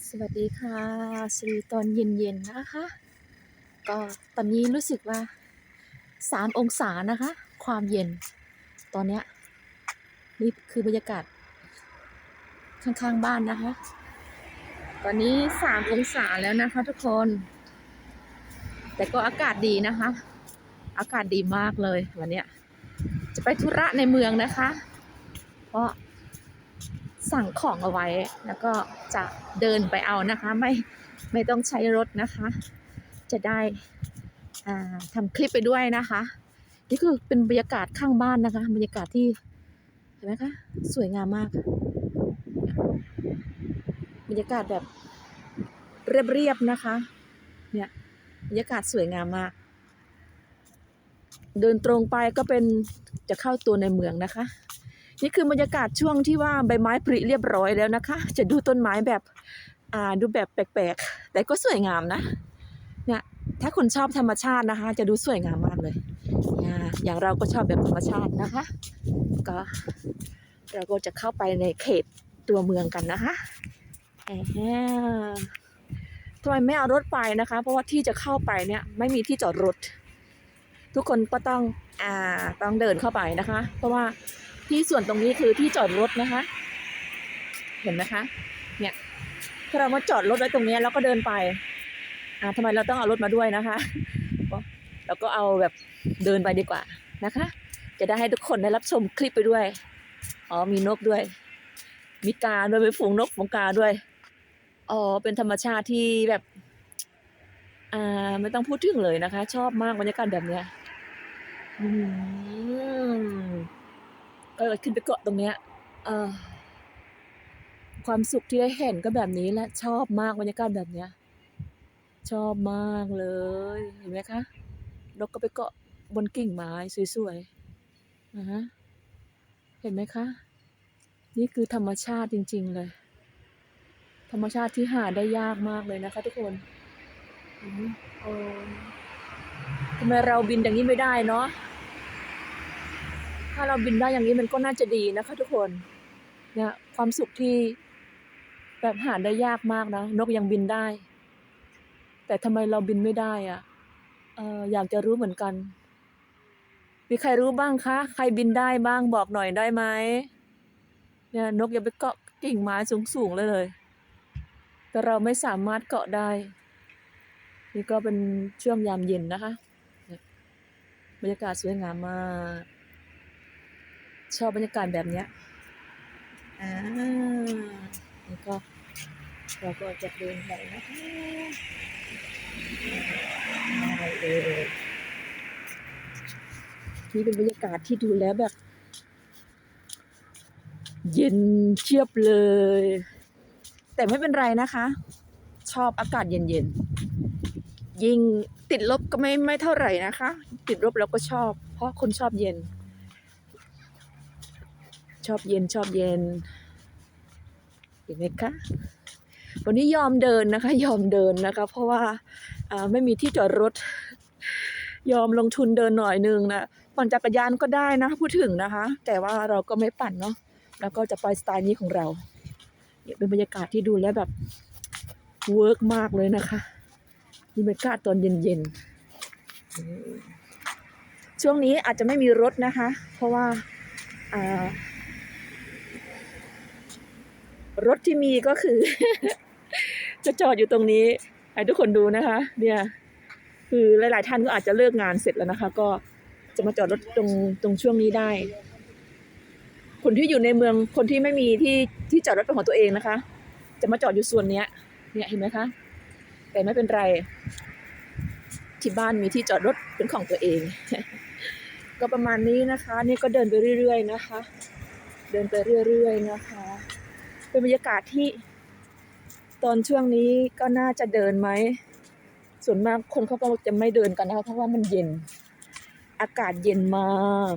สวัสดีค่ะสวีตอนเย็นๆนะคะ ก็ตอนนี้รู้สึกว่าสามองศานะคะ ความเย็น ตอนเนี้ยนี่คือบรรยากาศ ข้างๆบ้านนะคะ ตอนนี้สามองศาแล้วนะคะทุกคน แต่ก็อากาศดีนะคะ อากาศดีมากเลยวันเนี้ยจะไปธุระในเมืองนะคะ เพราะ สั่งของเอาไว้ แล้วก็จะเดินไปเอานะคะ ไม่ไม่ต้องใช้รถนะคะ จะได้ทำคลิปไปด้วยนะคะ นี่คือเป็นบรรยากาศข้างบ้านนะคะ บรรยากาศที่เห็นไหมคะสวยงามมาก บรรยากาศแบบเรียบๆนะคะ เนี่ยบรรยากาศสวยงามมาก เดินตรงไปก็เป็นจะเข้าตัวในเมืองนะคะ นี่คือบรรยากาศช่วงที่ว่าใบไม้ผลิเรียบร้อยแล้วนะคะ จะดูต้นไม้แบบอ่าดูแบบแปลกๆ แต่ก็สวยงามนะเนี่ยถ้าคุณชอบธรรมชาตินะคะ จะดูสวยงามมากเลยอ่าอย่างเราก็ชอบแบบธรรมชาตินะคะ ก็เราก็จะเข้าไปในเขตตัวเมืองกันนะคะทำไมไม่เอารถไปนะคะ เพราะว่าที่จะเข้าไปเนี่ยไม่มีที่จอดรถ ทุกคนก็ต้องอ่าต้องเดินเข้าไปนะคะ เพราะว่า ที่ส่วนตรงนี้คือที่จอดรถนะคะ เห็นไหมคะ เนี่ยถ้าเรามาจอดรถไว้ตรงนี้แล้วก็เดินไป อ่าทำไมเราต้องเอารถมาด้วยนะคะเราก็เอาแบบเดินไปดีกว่านะคะ จะได้ให้ทุกคนได้รับชมคลิปไปด้วย อ๋อมีนกด้วย มีกาด้วยมีฝูงนกฝูงกาด้วย อ๋อเป็นธรรมชาติที่แบบอ่าไม่ต้องพูดถึงเลยนะคะ ชอบมากบรรยากาศแบบเนี้ย อืม ก็ขึ้นไปเกาะตรงเนี้ยความสุขที่ได้เห็นก็แบบนี้แหละชอบมากบรรยากาศแบบเนี้ย ชอบมากเลยเห็นไหมคะนกก็ไปเกาะบนกิ่งไม้สวยๆนะฮะเห็นไหมคะ นี่คือธรรมชาติจริง ๆ เลย ธรรมชาติที่หาได้ยากมากเลยนะคะ ทุกคนทำไมเราบินอย่างนี้ไม่ได้เนาะ ถ้าเราบินได้อย่างนี้มันก็น่าจะดีนะคะ ทุกคนเนี่ยความสุขที่แบบหาได้ยากมากนะนกยังบินได้ แต่ทำไมเราบินไม่ได้อะเอออยากจะรู้เหมือนกัน มีใครรู้บ้างคะ ใครบินได้บ้างบอกหน่อยได้ไหมเนี่ยนกยังไปเกาะกิ่งไม้สูงๆเลยเลย แต่เราไม่สามารถเกาะได้ นี่ก็เป็นช่วงยามเย็นนะคะ บรรยากาศสวยงามมาก ชอบบรรยากาศแบบเนี้ยอ่าแล้วก็เราก็จะเดินไปนะคะได้เลยนี่เป็นบรรยากาศที่ดูแล้วแบบ เย็นเชียบเลย แต่ไม่เป็นไรนะคะ ชอบอากาศเย็นๆ ยิ่งติดลบก็ไม่ไม่เท่าไหร่นะคะ ติดลบเราก็ชอบ เพราะคนชอบเย็น ชอบเย็นชอบเย็นเห็นไหมคะวันนี้ยอมเดินนะคะ ยอมเดินนะคะ เพราะว่าไม่มีที่จอดรถ ยอมลงทุนเดินหน่อยนึงนะปั่นจักรยานก็ได้นะพูดถึงนะคะ แต่ว่าเราก็ไม่ปั่นเนาะแล้วก็จะไปสไตล์นี้ของเราเนี่ยเป็นบรรยากาศที่ดูแล้วแบบเวิร์กมากเลยนะคะนี่บรรยากาศตอนเย็นๆช่วงนี้อาจจะไม่มีรถนะคะ เพราะว่าอ่า รถที่มีก็คือ จะจอดอยู่ตรงนี้ให้ทุกคนดูนะคะ เนี่ย คือหลาย ๆ ท่านก็อาจจะเลิกงานเสร็จแล้วนะคะ ก็จะมาจอดรถตรงตรงช่วงนี้ได้ คนที่อยู่ในเมืองคนที่ไม่มีที่ที่จอดรถเป็นของตัวเองนะคะ จะมาจอดอยู่ส่วนเนี้ย เนี่ยเห็นไหมคะ แต่ไม่เป็นไรที่บ้านมีที่จอดรถเป็นของตัวเอง ก็ประมาณนี้นะคะ นี่ก็เดินไปเรื่อย ๆ นะคะ เดินไปเรื่อย ๆ นะคะ เป็นบรรยากาศที่ ตอนช่วงนี้ก็น่าจะเดินไหม ส่วนมากคนเขาก็จะไม่เดินกันนะคะเพราะว่ามันเย็น อากาศเย็นมาก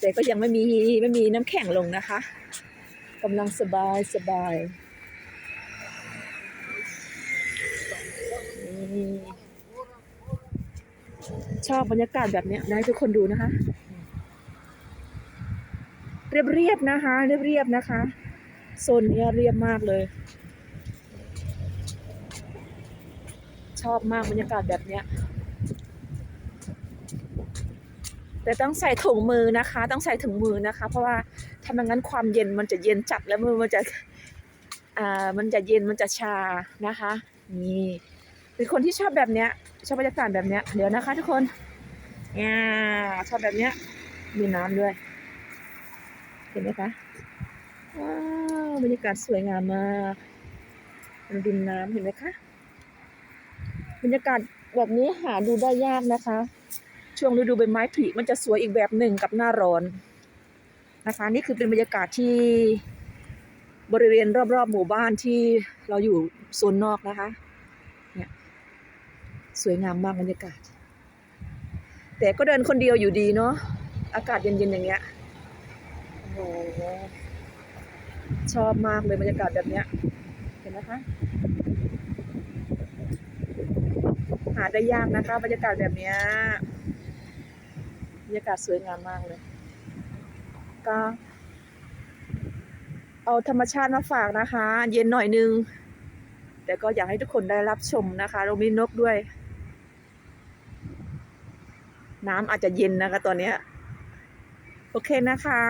แต่ก็ยังไม่มีไม่มีน้ำแข็งลงนะคะกำลังสบายสบายชอบบรรยากาศแบบนี้นะทุกคนดูนะคะ เรียบๆนะคะ เรียบๆนะคะ โซนนี้เรียบมากเลย ชอบมากบรรยากาศแบบเนี้ยแต่ต้องใส่ถุงมือนะคะ ต้องใส่ถุงมือนะคะ เพราะว่าถ้าไม่งั้นความเย็นมันจะเย็นจัดแล้วมือมันจะอ่ามันจะเย็นมันจะชานะคะ นี่เป็นคนที่ชอบแบบเนี้ย ชอบบรรยากาศแบบเนี้ยเดี๋ยวนะคะทุกคนอ่าชอบแบบเนี้ยมีน้ำด้วย เห็นไหมคะ ว้าวบรรยากาศสวยงามมากริมน้ำเห็นไหมคะ บรรยากาศแบบนี้หาดูได้ยากนะคะ ช่วงฤดูใบไม้ผลิมันจะสวยอีกแบบหนึ่งกับหน้าร้อนนะคะ นี่คือเป็นบรรยากาศที่บริเวณรอบๆหมู่บ้านที่เราอยู่โซนนอกนะคะเนี่ยสวยงามมากบรรยากาศ แต่ก็เดินคนเดียวอยู่ดีเนาะอากาศเย็นๆอย่างเงี้ยโอ้ ชอบมากเลยบรรยากาศแบบเนี้ย เห็นไหมคะ หาได้ยากนะคะ บรรยากาศแบบเนี้ยบรรยากาศสวยงามมากเลย ก็เอาธรรมชาติมาฝากนะคะ เย็นหน่อยนึง แต่ก็อยากให้ทุกคนได้รับชมนะคะ เรามีนกด้วย น้ำอาจจะเย็นนะคะตอนนี้ โอเคนะคะ